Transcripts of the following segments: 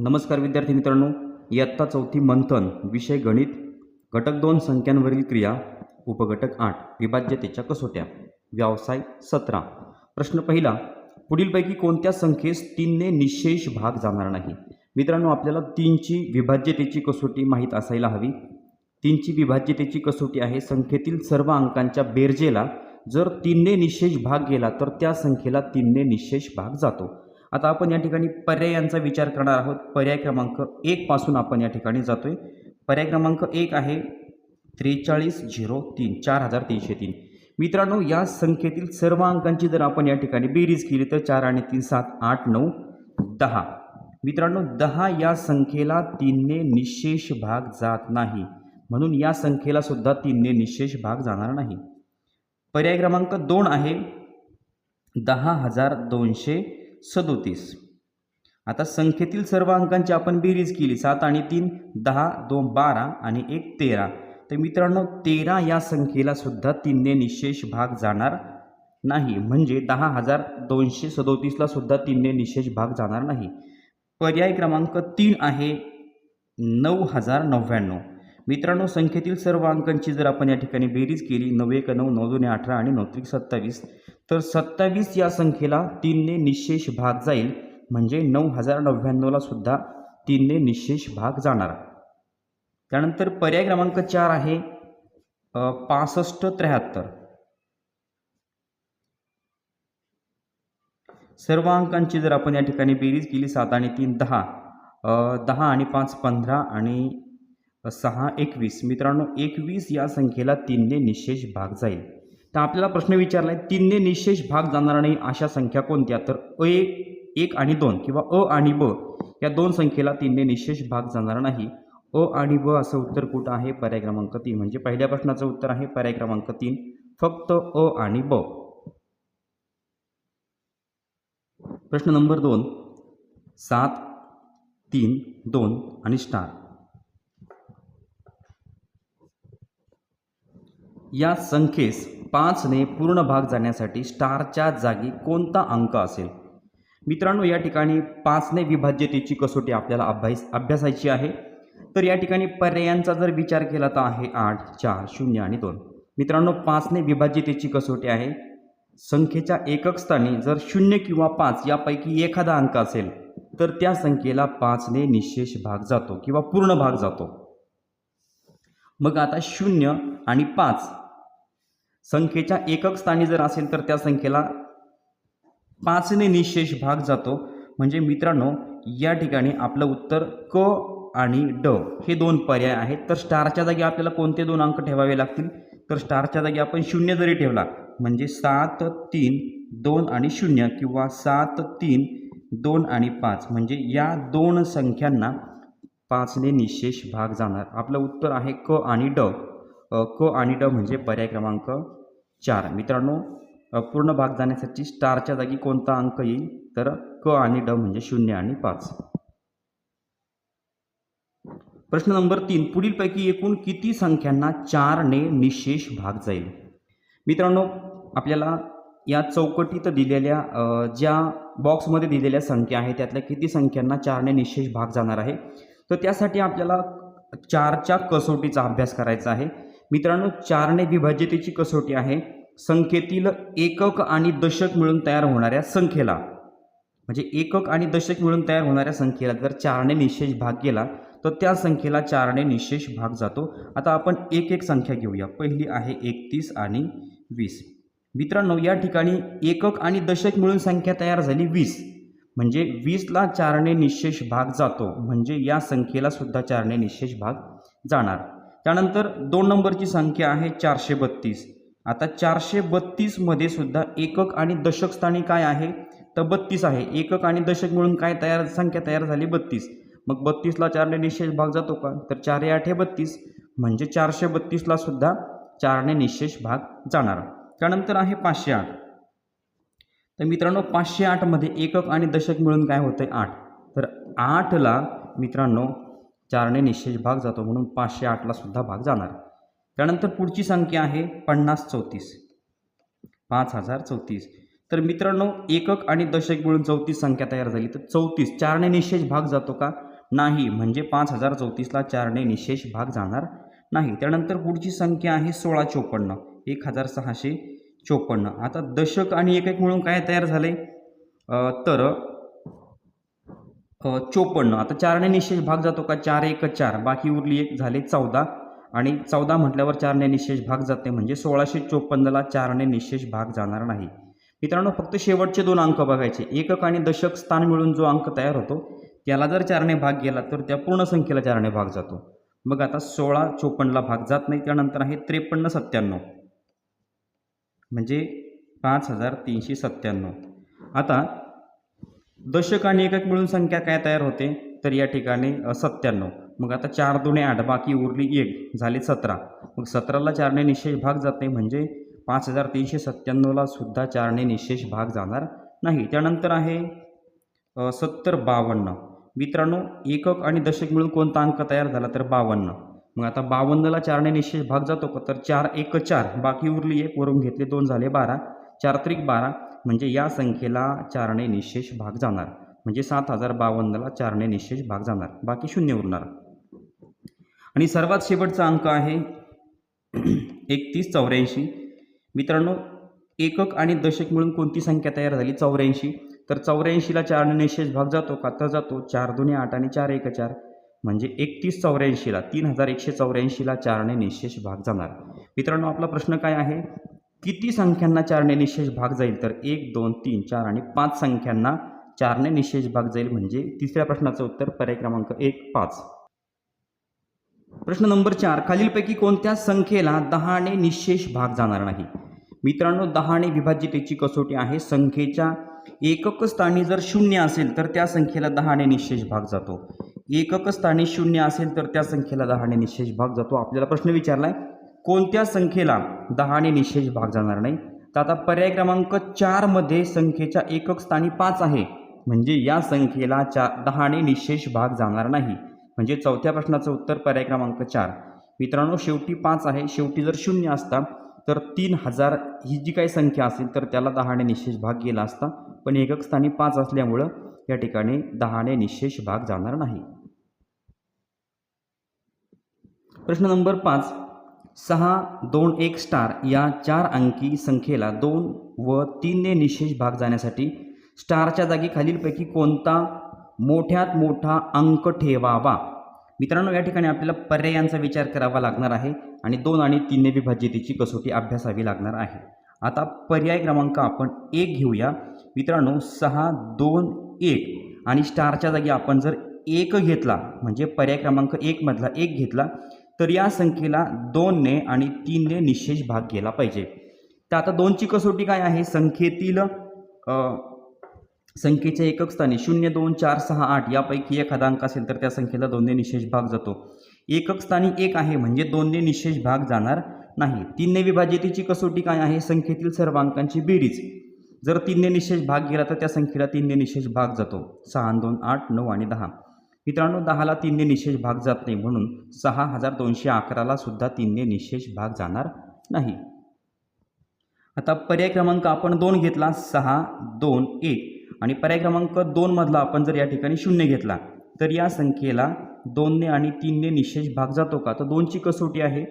नमस्कार विद्यार्थी मित्रांनो इयत्ता चौथी मंथन विषय गणित घटक दोन संख्यांवरील क्रिया उपघटक आठ विभाज्यतेच्या कसोट्या व्यवसाय सतरा. प्रश्न पहिला पुढीलपैकी कोणत्या संख्येस तीनने निशेष भाग जाणार नाही? मित्रांनो आपल्याला तीनची विभाज्यतेची कसोटी माहीत असायला हवी. तीनची विभाज्यतेची कसोटी आहे संख्येतील सर्व अंकांच्या बेरजेला. जर तीनने निशेष भाग गेला तर त्या संख्येला तीनने निशेष भाग जातो. आता आपण या ठिकाणी पर्यायांचा विचार करणार आहोत. पर्याय क्रमांक एकपासून आपण या ठिकाणी जातो आहे पर्याय क्रमांक एक आहे त्रेचाळीस झिरो तीन चार हजार तीनशे तीन. मित्रांनो या संख्येतील सर्व अंकांची जर आपण या ठिकाणी बेरीज केली तर चार आणि तीन सात आठ नऊ दहा. मित्रांनो दहा या संख्येला तीनने निशेष भाग जात नाही. म्हणून या संख्येला सुद्धा तीनने निशेष भाग जाणार नाही. पर्याय क्रमांक दोन आहे दहा हजार दोनशे सदोतीस. आता संख्येतील सर्व अंकांची आपण बेरीज केली. सात आणि तीन दहा दोन बारा आणि एक तेरा. तर मित्रांनो तेरा या संख्येला सुद्धा तीनने निशेष भाग जाणार नाही. म्हणजे दहा हजार दोनशे सदोतीसला सुद्धा तीनने निशेष भाग जाणार नाही. पर्याय क्रमांक तीन आहे नऊ हजार नव्याण्णव. मित्रांनो संख्येतील सर्व अंकांची जर आपण या ठिकाणी बेरीज केली नऊ एक नऊ नऊ दोन अठरा आणि नऊ त्रिक सत्तावीस तर सत्तावीस या संख्येला तीनने निशेष भाग जाईल. म्हणजे नऊ हजार नव्याण्णवला सुद्धा तीनने निशेष भाग जाणार. त्यानंतर पर्याय क्रमांक चार आहे पासष्ट त्र्याहत्तर. सर्व अंकांची जर आपण या ठिकाणी बेरीज केली सात आणि तीन दहा दहा आणि पाच पंधरा आणि सहा एकवीस. मित्रांनो एकवीस या संख्येला तीनने निशेष भाग जाईल. तर आपल्याला प्रश्न विचारला आहे तीनने निशेष भाग जाणार नाही अशा संख्या कोणत्या? तर अ एक एक आणि दोन किंवा अ आणि ब या दोन संख्येला तीनने निशेष भाग जाणार नाही. अ आणि ब असं उत्तर कुठं आहे? पर्याय क्रमांक तीन. म्हणजे पहिल्या प्रश्नाचं उत्तर आहे पर्याय क्रमांक तीन. फक्त अ आणि ब. प्रश्न नंबर दोन. सात तीन दोन आणि स्टार. या संख्येस पाचने पूर्ण भाग जाण्यासाठी स्टारच्या जागी कोणता अंक असेल? मित्रांनो या ठिकाणी पाचने विभाज्यतेची कसोटी आपल्याला अभ्यास अभ्यासायची आहे. तर या ठिकाणी पर्यायांचा जर विचार केला तर आहे आठ चार शून्य आणि दोन. मित्रांनो पाचने विभाज्यतेची कसोटी आहे. संख्येच्या एकक स्थानी जर शून्य किंवा पाच यापैकी एखादा अंक असेल तर त्या संख्येला पाचने निशेष भाग जातो किंवा पूर्ण भाग जातो. मग आता शून्य आणि पाच. संख्येच्या एकक स्थानी जर असेल तर त्या संख्येला पाचने निशेष भाग जातो. म्हणजे मित्रांनो या ठिकाणी आपलं उत्तर क आणि ड हे दोन पर्याय आहेत. तर स्टारच्या जागी आपल्याला कोणते दोन अंक ठेवावे लागतील? तर स्टारच्या जागी आपण शून्य जरी ठेवला म्हणजे सात तीन दोन आणि शून्य किंवा सात तीन दोन आणि पाच म्हणजे या दोन संख्यांना पाचने निशेष भाग जाणार. आपलं उत्तर आहे क आणि ड. क आणि ड म्हणजे पर्याय क्रमांक चार. मित्रांनो पूर्ण भाग जाण्यासाठी स्टारच्या जागी कोणता अंक येईल? तर क आणि ड म्हणजे शून्य आणि पाच. प्रश्न नंबर तीन. पुढीलपैकी एकूण किती संख्यांना चारने निशेष भाग जाईल? मित्रांनो आपल्याला या चौकटीत दिलेल्या ज्या बॉक्समध्ये दिलेल्या संख्या आहेत त्यातल्या किती संख्यांना चारने निशेष भाग जाणार आहे? तर त्यासाठी आपल्याला चारच्या कसोटीचा अभ्यास करायचा आहे. मित्रांनो चारने विभाज्यतेची कसोटी आहे. संख्येतील एकक आणि दशक मिळून तयार होणाऱ्या संख्येला. म्हणजे एकक आणि दशक मिळून तयार होणाऱ्या संख्येला जर चारने निशेष भाग केला तर त्या संख्येला चारने निशेष भाग जातो. आता आपण एक एक संख्या घेऊया. पहिली आहे एकतीस आणि वीस. मित्रांनो या ठिकाणी एकक आणि दशक मिळून संख्या तयार झाली वीस. म्हणजे वीसला चारने निशेष भाग जातो. म्हणजे या संख्येला सुद्धा चारने निशेष भाग जाणार. त्यानंतर दोन नंबरची संख्या आहे चारशे बत्तीस. आता चारशे बत्तीसमध्ये सुद्धा एकक आणि दशक स्थानी काय आहे? तर बत्तीस आहे. एकक आणि दशक मिळून काय तयार संख्या तयार झाली? बत्तीस. मग बत्तीसला चारने निशेष भाग जातो का? तर चार हे आठ हे बत्तीस. म्हणजे चारशे बत्तीसला सुद्धा चारने निशेष भाग जाणार. त्यानंतर आहे पाचशे आठ. तर मित्रांनो पाचशे आठमध्ये एकक आणि दशक मिळून काय होतं आहे आठ. तर आठला मित्रांनो चारने निशेष भाग जातो म्हणून पाचशे आठला सुद्धा भाग जाणार. त्यानंतर पुढची संख्या आहे पन्नास चौतीस. पाच हजार चौतीस. तर मित्रांनो एकक आणि दशक मिळून चौतीस संख्या तयार झाली. तर चौतीस चारने निशेष भाग जातो का? नाही म्हणजे पाच हजार चौतीसला चारने निशेष भाग जाणार नाही. त्यानंतर पुढची संख्या आहे सोळा चोपन्न. एक हजार सहाशे चोपन्न. आता दशक आणि एक एक मिळून काय तयार झाले? तर चोपन्न. आता चारने निशेष भाग जातो का? चार एक चार. बाकी उरली एक झाले चौदा. आणि चौदा म्हटल्यावर चारने निशेष भाग जाते म्हणजे सोळाशे चोपन्नला चारने निशेष भाग जाणार नाही. मित्रांनो फक्त शेवटचे दोन अंक बघायचे. एकक आणि दशक स्थान मिळून जो अंक तयार होतो त्याला जर चारने भाग गेला तर त्या पूर्ण संख्येला चारने भाग जातो. मग आता सोळा चोपन्नला भाग जात नाही त्यानंतर आहे त्रेपन्न सत्त्याण्णव. म्हणजे पाच हजार तीनशे सत्त्याण्णव. आता दशक आणि एकक मिळून संख्या काय तयार होते? तर या ठिकाणी सत्त्याण्णव. मग आता चार दुणे आठ बाकी उरली एक झाले सतरा. मग सतराला चारने निशेष भाग जाते म्हणजे पाच हजार तीनशे सत्त्याण्णवला सुद्धा चारने निशेष भाग जाणार नाही. त्यानंतर आहे सत्तर बावन्न. मित्रांनो एकक आणि दशक मिळून कोणता अंक तयार झाला तर बावन्न. मग आता बावन्नला चारने निशेष भाग जातो का? तर चार एक चार. बाकी उरली एक वरून घेतले दोन झाले बारा. चार त्रिक बारा. म्हणजे या संख्येला चारणे निशेष भाग जाणार. म्हणजे सात हजार बावन्नला चारणे निशेष भाग जाणार. बाकी शून्य उरणार. आणि सर्वात शेवटचा अंक आहे एकतीस चौऱ्याऐंशी. मित्रांनो एकक आणि दशक मिळून कोणती संख्या तयार झाली? चौऱ्याऐंशी. तर चौऱ्याऐंशीला चारने निशेष भाग जातो का? तर जातो. चार दोन्ही आठ आणि चार एक चार. म्हणजे एकतीस चौऱ्याऐंशीला तीन हजार एकशे चौऱ्याऐंशीला चारने निशेष भाग जाणार. मित्रांनो आपला प्रश्न काय आहे? किती संख्यांना चारने निशेष भाग जाईल? तर एक दोन तीन चार आणि पाच संख्यांना चारने निशेष भाग जाईल म्हणजे तिसऱ्या प्रश्नाचं उत्तर पर्याय क्रमांक एक पाच. प्रश्न नंबर चार. खालीलपैकी कोणत्या संख्येला दहाने निशेष भाग जाणार नाही? मित्रांनो दहाने विभाज्यतेची कसोटी आहे. संख्येच्या एकक स्थानी जर शून्य असेल तर त्या संख्येला दहाने निशेष भाग जातो. एकक स्थानी शून्य असेल तर त्या संख्येला दहाने निशेष भाग जातो. आपल्याला प्रश्न विचारलाय कोणत्या संख्येला दहाने निशेष भाग जाणार नाही? तर आता पर्याय क्रमांक चारमध्ये संख्येच्या एकक स्थानी पाच आहे. म्हणजे या संख्येला चा दहाने निशेष भाग जाणार नाही. म्हणजे चौथ्या प्रश्नाचं उत्तर पर्याय क्रमांक चार. मित्रांनो शेवटी पाच आहे. शेवटी जर शून्य असता तर तीन हजार ही जी काही संख्या असेल तर त्याला दहाने निशेष भाग गेला असता. पण एकक स्थानी पाच असल्यामुळं या ठिकाणी दहाने निशेष भाग जाणार नाही. प्रश्न नंबर पाच. सहा दोन एक स्टार या चार अंकी संख्येला दोन व तीनने निशेष भाग जाण्यासाठी स्टारच्या जागी खालीलपैकी कोणता मोठ्यात मोठा अंक ठेवावा? मित्रांनो या ठिकाणी आपल्याला पर्यायांचा विचार करावा लागणार आहे आणि दोन आणि तीनने विभाज्यतेची कसोटी अभ्यासावी लागणार आहे. आता पर्याय क्रमांक आपण एक घेऊया. मित्रांनो सहा दोन एक आणि स्टारच्या जागी आपण जर एक घेतला म्हणजे पर्याय क्रमांक एकमधला एक घेतला तर या संख्येला दोनने आणि तीनने निशेष भाग गेला पाहिजे. तर आता दोनची कसोटी काय आहे? संख्येतील संख्येच्या एकक स्थानी शून्य दोन चार सहा आठ यापैकी एखादा अंक असेल तर त्या संख्येला दोनने निशेष भाग जातो. एकक स्थानी एक आहे म्हणजे दोनने निशेष भाग जाणार नाही. तीनने विभाजितीची कसोटी काय आहे? संख्येतील सर्व अंकांची बेरीज. जर तीनने निशेष भाग गेला तर त्या संख्येला तीनने निशेष भाग जातो. सहा दोन आठ नऊ आणि दहा. मित्रांनो दहाला तीनने निशेष भाग जात नाही म्हणून सहा हजार दोनशे अकराला सुद्धा तीनने निशेष भाग जाणार नाही. आता पर्याय क्रमांक आपण दोन घेतला सहा दोन एक. आणि पर्याय क्रमांक दोनमधला आपण जर या ठिकाणी शून्य घेतला तर या संख्येला दोनने आणि तीनने निशेष भाग जातो का? तर दोनची कसोटी आहे.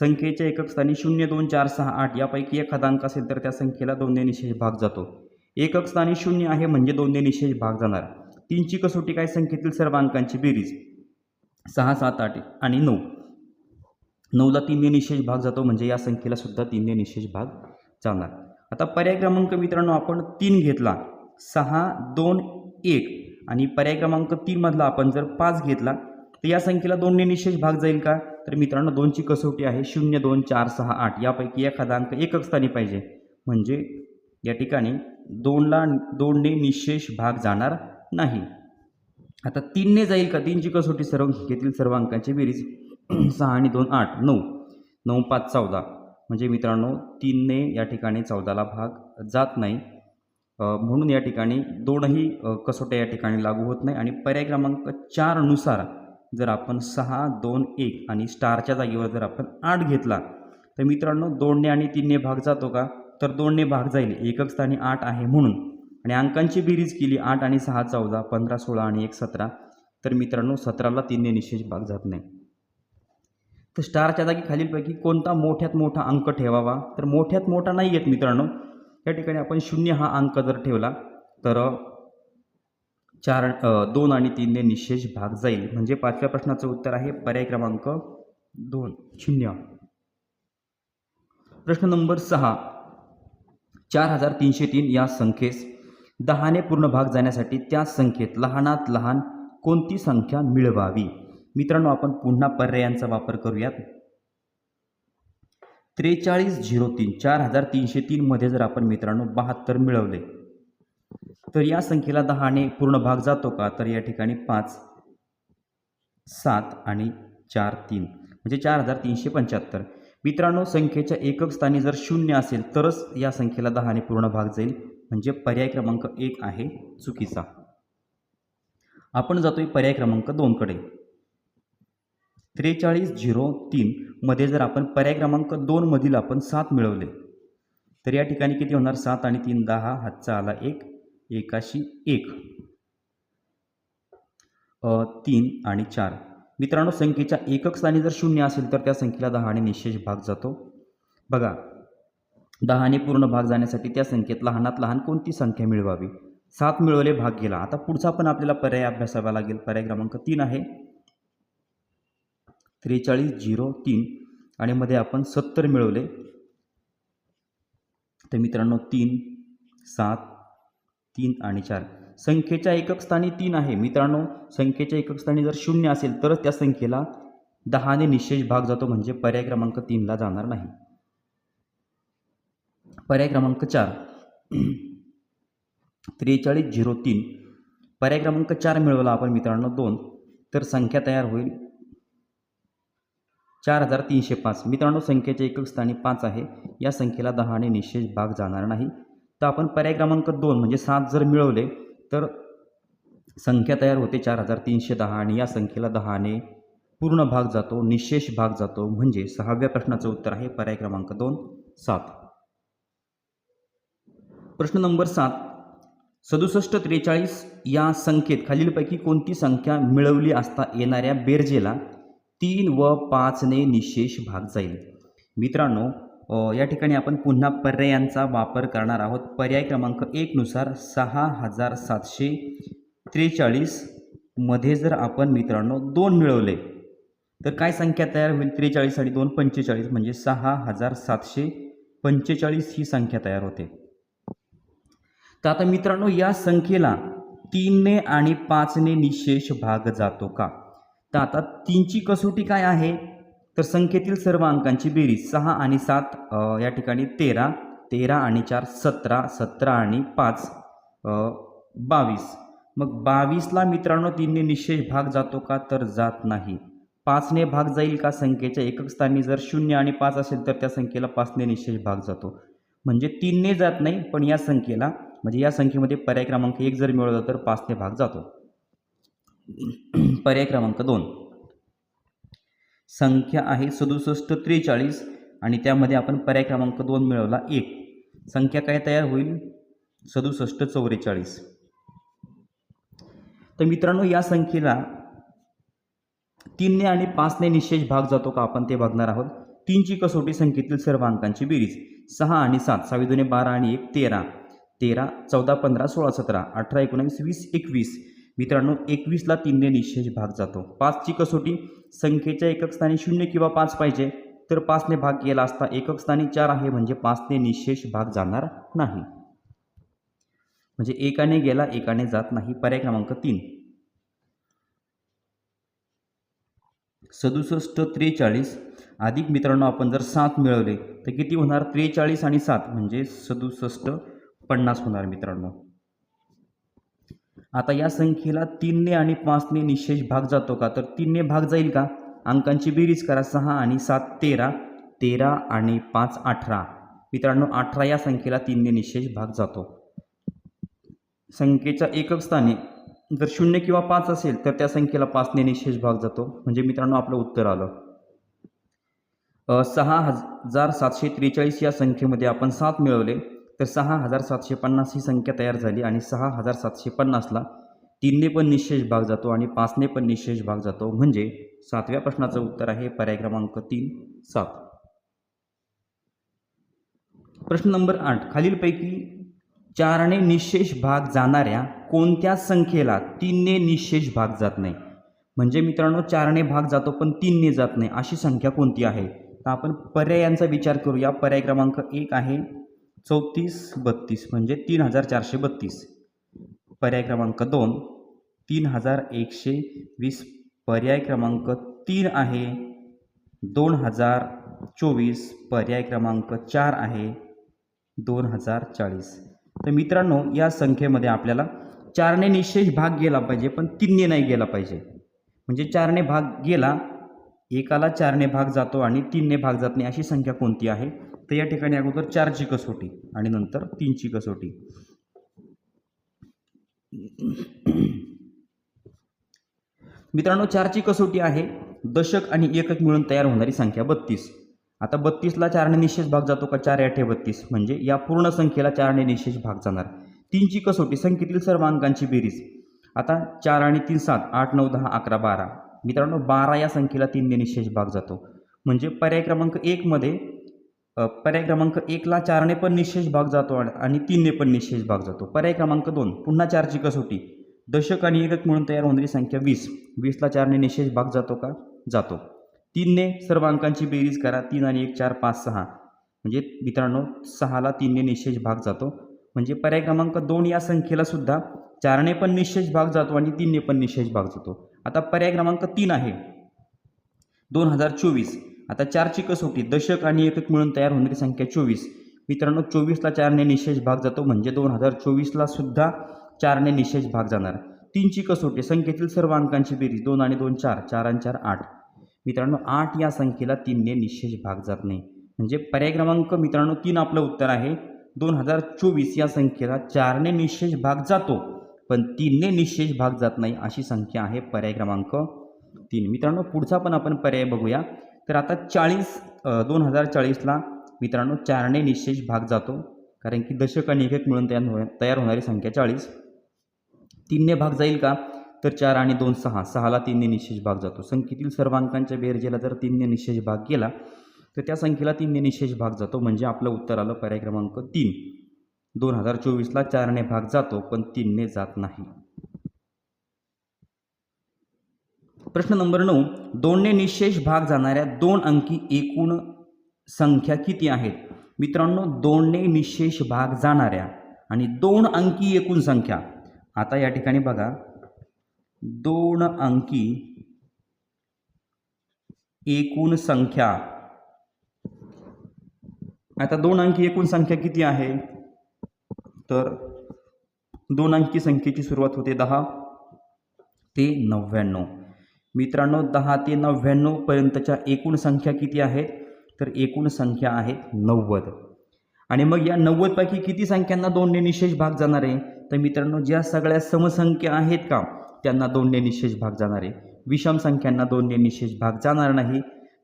संख्येच्या एकक स्थानी शून्य दोन चार सहा आठ यापैकी एखादा अंक असेल तर त्या संख्येला दोनने निशेष भाग जातो. एकक स्थानी शून्य आहे म्हणजे दोनने निशेष भाग जाणार. तीनची कसोटी काय? संख्येतील सर्व अंकांची बेरीज. सहा सात आठ आणि नऊ. नऊला तीनने निशेष भाग जातो म्हणजे या संख्येला सुद्धा तीनने निशेष भाग जाणार आता पर्याय क्रमांक मित्रांनो आपण तीन घेतला. सहा दोन एक आणि पर्याय क्रमांक तीनमधला आपण जर पाच घेतला तर या संख्येला दोनने निशेष भाग जाईल का? तर मित्रांनो दोनची कसोटी आहे शून्य दोन चार सहा आठ. यापैकी एखादा अंक एकच स्थानी पाहिजे. म्हणजे या ठिकाणी दोनला दोनने निशेष भाग जाणार. नाही. आता तीनने जाईल का? तीनची कसोटी सर्व घेतील सर्व अंकांची बेरीज. सहा आणि दोन आठ नऊ. नऊ पाच चौदा. म्हणजे मित्रांनो तीनने या ठिकाणी चौदाला भाग जात नाही. म्हणून या ठिकाणी दोनही कसोट्या या ठिकाणी लागू होत नाही. आणि पर्याय क्रमांक चारनुसार जर आपण सहा दोन एक आणि स्टारच्या जागेवर जर आपण आठ घेतला तर मित्रांनो दोनने आणि तीनने भाग जातो का? तर दोनने भाग जाईल. एकक स्थानी आठ आहे म्हणून. आणि अंकांची बेरीज केली आठ आणि सहा चौदा पंधरा सोळा आणि एक सतरा. तर मित्रांनो सतराला तीनने निशेष भाग जात नाही. तर स्टारच्या जागी खालीलपैकी कोणता मोठ्यात मोठा अंक ठेवावा? तर मोठ्यात मोठा नाही येत मित्रांनो. या ठिकाणी आपण शून्य हा अंक जर ठेवला तर चार दोन आणि तीनने निशेष भाग जाईल. म्हणजे पाचव्या प्रश्नाचं उत्तर आहे पर्याय क्रमांक दोन. शून्य. प्रश्न नंबर सहा. चार हजार तीनशे तीन या संख्येस दहाने पूर्ण भाग जाण्यासाठी त्या संख्येत लहानात लहान कोणती संख्या मिळवावी? मित्रांनो आपण पुन्हा पर्यायांचा वापर करूयात. त्रेचाळीस झिरो तीन चार हजार तीनशे तीनमध्ये जर आपण मित्रांनो बहात्तर मिळवले तर या संख्येला दहाने पूर्ण भाग जातो का? तर या ठिकाणी पाच सात आणि चार तीन म्हणजे चार हजार तीनशे पंच्याहत्तर. मित्रांनो संख्येच्या एकक स्थानी जर शून्य असेल तरच या संख्येला दहाने पूर्ण भाग जाईल. म्हणजे पर्याय क्रमांक एक आहे चुकीचा. आपण जातोय पर्याय क्रमांक दोनकडे त्रेचाळीस झिरो तीनमध्ये जर आपण पर्याय क्रमांक दोनमधील आपण सात मिळवले तर या ठिकाणी किती होणार? सात आणि तीन दहा हातचा आला एक एकाशी एक. तीन आणि चार. मित्रांनो संख्येच्या एकक स्थानी जर शून्य असेल तर त्या संख्येला दहा आणि निशेष भाग जातो. बघा दहाने पूर्ण भाग जाण्यासाठी त्या संख्येत लहानात लहान कोणती संख्या मिळवावी? सात मिळवले भाग गेला. आता पुढचा पण आपल्याला पर्याय अभ्यासावा लागेल. पर्याय क्रमांक तीन आहे. त्रेचाळीस झिरो तीन आणि मध्ये आपण सत्तर मिळवले. तर मित्रांनो तीन सात तीन आणि चार. संख्येच्या एकक स्थानी तीन आहे. मित्रांनो संख्येच्या एकक स्थानी जर शून्य असेल तरच त्या संख्येला दहाने निशेष भाग जातो. म्हणजे पर्याय क्रमांक तीनला जाणार नाही. पर्याय क्रमांक चार. त्रेचाळीस झिरो तीन. पर्याय क्रमांक चार मिळवला आपण मित्रांनो दोन. तर संख्या तयार होईल. चार हजार तीनशे पाच. मित्रांनो संख्येच्या एकक स्थानी पाच आहे. या संख्येला दहाने निशेष भाग जाणार नाही. तर आपण पर्याय क्रमांक दोन म्हणजे सात जर मिळवले तर संख्या तयार होते चार हजार तीनशे दहा आणि या संख्येला दहाने पूर्ण भाग जातो निशेष भाग जातो. म्हणजे सहाव्या प्रश्नाचं उत्तर आहे पर्याय क्रमांक दोन सात. प्रश्न नंबर सात. सदुसष्ट त्रेचाळीस या संख्येत खालीलपैकी कोणती संख्या मिळवली असता येणाऱ्या बेरजेला तीन व पाचने निशेष भाग जाईल. मित्रांनो या ठिकाणी आपण पुन्हा पर्यायांचा वापर करणार आहोत. पर्याय क्रमांक एकनुसार सहा हजार सातशे त्रेचाळीसमध्ये जर आपण मित्रांनो दोन मिळवले तर काय संख्या तयार होईल? त्रेचाळीस आणि दोन पंचेचाळीस म्हणजे सहा हजार सातशे पंचेचाळीस ही संख्या तयार होते. तर आता मित्रांनो या संख्येला तीनने आणि पाचने निशेष भाग जातो का? तर आता तीनची कसोटी काय आहे? तर संख्येतील सर्व अंकांची बेरीज सहा आणि सात या ठिकाणी तेरा तेरा आणि चार सतरा सतरा आणि पाच बावीस. मग बावीसला मित्रांनो तीनने निशेष भाग जातो का? तर जात नाही. पाचने भाग जाईल का संख्येच्या एकक स्थानी? जर शून्य आणि पाच असेल तर त्या संख्येला पाचने निशेष भाग जातो. म्हणजे तीनने जात नाही पण या संख्येला म्हणजे या संख्येमध्ये पर्याय क्रमांक एक जर मिळवला तर पाचने भाग जातो. पर्याय क्रमांक दोन. संख्या आहे सदुसष्ट त्रेचाळीस आणि त्यामध्ये आपण पर्याय क्रमांक दोन मिळवला एक. संख्या काय तयार होईल? सदुसष्ट चौवेचाळीस. तर मित्रांनो या संख्येला तीनने आणि पाचने निशेष भाग जातो का आपण ते बघणार आहोत. तीनची कसोटी संख्येतील सर्व अंकांची बेरीज सहा आणि सात. सहावी दोन्ही बारा आणि एक तेरा. तेरा चौदा पंधरा सोळा सतरा अठरा एकोणावीस वीस एकवीस. मित्रांनो एकवीसला तीनने निशेष भाग जातो. पाचची कसोटी संख्येच्या एकक स्थानी शून्य किंवा पाच पाहिजे तर पाचने भाग केला असता एकक स्थानी चार आहे म्हणजे पाचने निशेष भाग जाणार नाही. म्हणजे एकाने गेला एकाने जात नाही. पर्याय क्रमांक तीन. सदुसष्ट त्रेचाळीस. अधिक मित्रांनो आपण जर सात मिळवले तर किती होणार? त्रेचाळीस आणि सात म्हणजे सदुसष्ट पन्नास होणार मित्रांनो. आता या संख्येला तीनने आणि पाचने निशेष भाग जातो का? तर तीनने भाग जाईल का? अंकांची बेरीज करा सहा आणि सात तेरा. तेरा आणि पाच अठरा. मित्रांनो अठरा या संख्येला तीनने निशेष भाग जातो. संख्येच्या एकक स्थानी जर शून्य किंवा पाच असेल तर त्या संख्येला पाचने निशेष भाग जातो. म्हणजे मित्रांनो आपलं उत्तर आलं. सहा हजार सातशे त्रेचाळीस या संख्येमध्ये आपण सात मिळवले. तर सहा हजार सातशे पन्नास ही संख्या तयार झाली आणि सहा हजार सातशे पन्नासला तीनने पण निशेष भाग जातो आणि पाचने पण निशेष भाग जातो. म्हणजे सातव्या प्रश्नाचं उत्तर आहे पर्याय क्रमांक तीन सात. प्रश्न नंबर आठ. खालीलपैकी चारने निशेष भाग जाणाऱ्या कोणत्या संख्येला तीनने निशेष भाग जात नाही? म्हणजे मित्रांनो चारने भाग जातो पण तीनने जात नाही. अशी संख्या कोणती आहे? तर आपण पर्यायांचा विचार करूया. पर्याय क्रमांक एक आहे चौतीस बत्तीस म्हणजे तीन हजार चारशे बत्तीस. पर्याय क्रमांक दोन तीन हजार एकशे वीस पर्याय क्रमांक तीन आहे. दोन हजार चोवीस पर्याय क्रमांक चार आहे. दोन हजार चाळीस. तर मित्रांनो या संख्येमध्ये आपल्याला चारने निशेष भाग गेला पाहिजे पण तीनने नाही गेला पाहिजे. म्हणजे चारने भाग गेला एकाला चारने भाग जातो आणि तीनने भाग जात नाही अशी संख्या कोणती आहे? तर या ठिकाणी अगोदर चारची कसोटी आणि नंतर तीनची कसोटी. मित्रांनो चारची कसोटी आहे. दशक आणि एकक मिळून तयार होणारी संख्या बत्तीस. आता बत्तीसला चारने निशेष भाग जातो का? चार आठे बत्तीस. म्हणजे या पूर्ण संख्येला चारने निशेष भाग जाणार. तीनची कसोटी संख्येतील सर्व अंकांची बेरीज. आता चार आणि तीन सात आठ नऊ दहा अकरा बारा. मित्रांनो बारा या संख्येला तीनने निशेष भाग जातो. म्हणजे पर्याय क्रमांक एकमध्ये पर्याय क्रमांक एकला चारने पण निशेष भाग जातो आणि- तीनने पण निशेष भाग जातो. पर्याय क्रमांक दोन पुन्हा चारची कसोटी. दशक आणि एकक म्हणून तयार होणारी संख्या वीस. वीसला चारने निशेष भाग जातो का? जातो. तीनने सर्व अंकांची बेरीज करा. तीन आणि एक चार पाच सहा. म्हणजे मित्रांनो सहाला तीनने निशेष भाग जातो. म्हणजे पर्याय क्रमांक दोन या संख्येला सुद्धा चारने पण निशेष भाग जातो आणि तीनने पण निशेष भाग जातो. आता पर्याय क्रमांक तीन आहे. दोन हजार चोवीस. आता चारची कसोटी दशक आणि एकक मिळून तयार होणारी संख्या चोवीस. मित्रांनो चोवीसला चारने निशेष भाग जातो म्हणजे दोन हजार चोवीसला सुद्धा चारने निशेष भाग जाणार. तीनची कसोटी संख्येतील सर्व अंकांची बेरीज दोन आणि दोन चार चार आणि चार आठ. मित्रांनो आठ या संख्येला तीनने निशेष भाग जात नाही. म्हणजे पर्याय क्रमांक मित्रांनो तीन आपलं उत्तर आहे. दोन हजार चोवीस या संख्येला चारने निशेष भाग जातो पण तीनने निशेष भाग जात नाही अशी संख्या आहे पर्याय क्रमांक तीन. मित्रांनो पुढचा पण आपण पर्याय बघूया. तर आता चाळीस दोन हजार चाळीसला मित्रांनो चारने निशेष भाग जातो. कारण की दशक आणि एकक मिळून तयार हो तयार होणारी संख्या चाळीस. तीनने भाग जाईल का? तर चार आणि दोन सहा. सहाला तीनने निशेष भाग जातो. संख्येतील सर्वांकांच्या बेरजेला जर तीनने निशेष भाग गेला तर त्या संख्येला तीनने निशेष भाग जातो. म्हणजे आपलं उत्तर आलं पर्याय क्रमांक तीन. दोन हजार चोवीसला चारने भाग जातो पण तीनने जात नाही. प्रश्न नंबर नऊ दोनने निशेष भाग जाणाऱ्या दोन अंकी एकूण संख्या किती आहेत? मित्रांनो दोनने निशेष भाग जाणाऱ्या आणि दोन अंकी एकूण संख्या. आता या ठिकाणी बघा. दोन अंकी एकूण संख्या. आता दोन अंकी एकूण संख्या किती आहे? तर दोन अंकी संख्येची सुरुवात होते दहा ते नव्याण्णव. मित्रांनो दहा ते नव्याण्णवपर्यंतच्या एकूण संख्या किती आहेत तर एकूण संख्या आहेत नव्वद. आणि मग या नव्वदपैकी किती संख्यांना दोनने निशेष भाग जाणार आहे? तर मित्रांनो ज्या सगळ्या समसंख्या आहेत का त्यांना दोनने निशेष भाग जाणार आहे. विषम संख्यांना दोनने निशेष भाग जाणार नाही.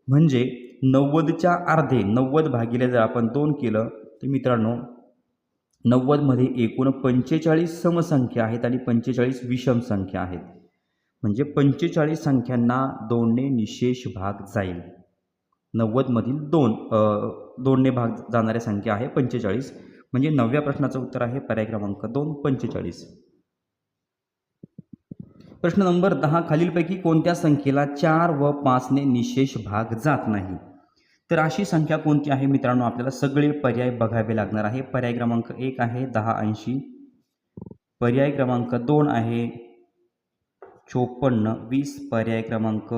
म्हणजे नव्वदच्या अर्धे नव्वद भागीले जर आपण दोन केलं तर मित्रांनो नव्वदमध्ये एकूण पंचेचाळीस समसंख्या आहेत आणि पंचेचाळीस विषम संख्या आहेत. म्हणजे पंचेचाळीस संख्यांना दोनने निशेष भाग जाईल. नव्वदमधील दोन दोनने भाग जाणाऱ्या संख्या आहे पंचेचाळीस. म्हणजे नवव्या प्रश्नाचं उत्तर आहे पर्याय क्रमांक दोन पंचेचाळीस. प्रश्न नंबर दहा खालीलपैकी कोणत्या संख्येला चार व पाचने निशेष भाग जात नाही? तर अशी संख्या कोणती आहे मित्रांनो? आपल्याला सगळे पर्याय बघावे लागणार आहे. पर्याय क्रमांक एक आहे दहा ऐंशी. पर्याय क्रमांक दोन आहे चोपन्न वीस पर्याय क्रमांक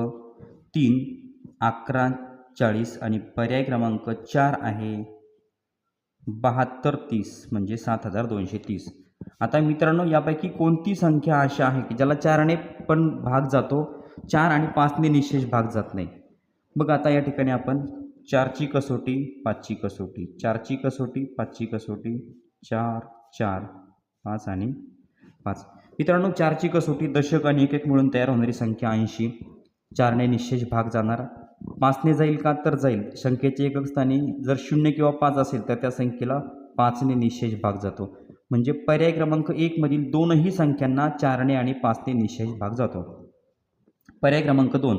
तीन अकरा चाळीस आणि पर्याय क्रमांक चार आहे. बहात्तर तीस म्हणजे सात हजार दोनशे तीस. आता मित्रांनो यापैकी कोणती संख्या अशा आहे की ज्याला चारने पण भाग जातो? चार आणि पाचने निशेष भाग जात नाही. मग आता या ठिकाणी आपण चारची कसोटी पाचची कसोटी चारची कसोटी पाचची कसोटी चार चार पाच आणि पाच. मित्रांनो चारची कसोटी दशक आणि एक एक मिळून तयार होणारी संख्या ऐंशी. चारने निशेष भाग जाणार. पाचने जाईल का तर जाईल. संख्येचे एकक स्थानी जर शून्य किंवा पाच असेल तर त्या संख्येला पाचने निशेष भाग जातो. म्हणजे पर्याय क्रमांक एकमधील दोनही संख्यांना चारने आणि पाचने निशेष भाग जातो. पर्याय क्रमांक दोन.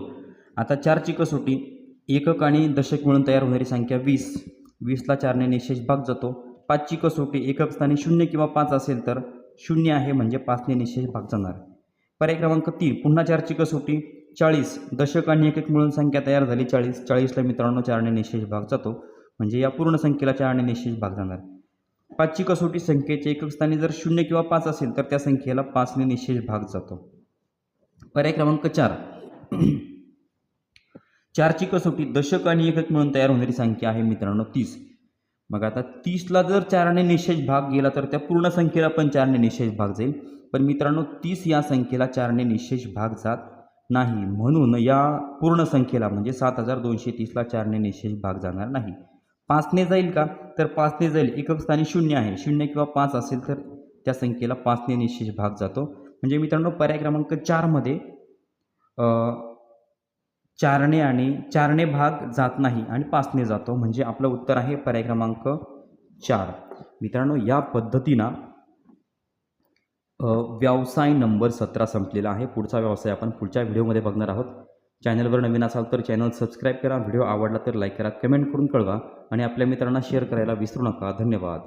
आता चारची कसोटी एकक आणि दशक मिळून तयार होणारी संख्या वीस. वीसला चारने निशेष भाग जातो. पाचची कसोटी एकक स्थानी शून्य किंवा पाच असेल तर शून्य आहे म्हणजे पाचने निशेष भाग जाणार. पर्याय क्रमांक तीन पुन्हा चारची कसोटी चाळीस दशक आणि एकक मिळून संख्या तयार झाली. चाळीस चाळीसला मित्रांनो चारने निशेष भाग जातो. म्हणजे या पूर्ण संख्येला चारने निशेष भाग जाणार. पाचची कसोटी संख्येचे एकक स्थानी जर शून्य किंवा पाच असेल तर त्या संख्येला पाचने निशेष भाग जातो. पर्याय क्रमांक चार. चारची कसोटी दशक आणि एकक मिळून तयार होणारी संख्या आहे मित्रांनो तीस. मग आता तीसला जर चाराने निशेष भाग गेला तर त्या पूर्ण संख्येला पण चारने निशेष भाग जाईल. पण मित्रांनो तीस या संख्येला चारने निशेष भाग जात नाही. म्हणून या पूर्ण संख्येला म्हणजे सात हजार दोनशे तीसला चारने निशेष भाग जाणार नाही. पाचने जाईल का? तर पाचने जाईल. एकक स्थानी शून्य आहे. शून्य किंवा पाच असेल तर त्या संख्येला पाचने निशेष भाग जातो. म्हणजे मित्रांनो पर्याय क्रमांक चारमध्ये चारने आणि चारने भाग जात नाही आणि पाचने जातो. म्हणजे आपलं उत्तर आहे पर्याय क्रमांक चार. मित्रांनो या पद्धतीनं व्यवसाय नंबर सतरा संपलेला आहे. पुढचा व्यवसाय आपण पुढच्या व्हिडिओमध्ये बघणार आहोत. चॅनलवर नवीन असाल तर चॅनल सबस्क्राईब करा. व्हिडिओ आवडला तर लाईक करा कमेंट करून कळवा आणि आपल्या मित्रांना शेअर करायला विसरू नका. धन्यवाद.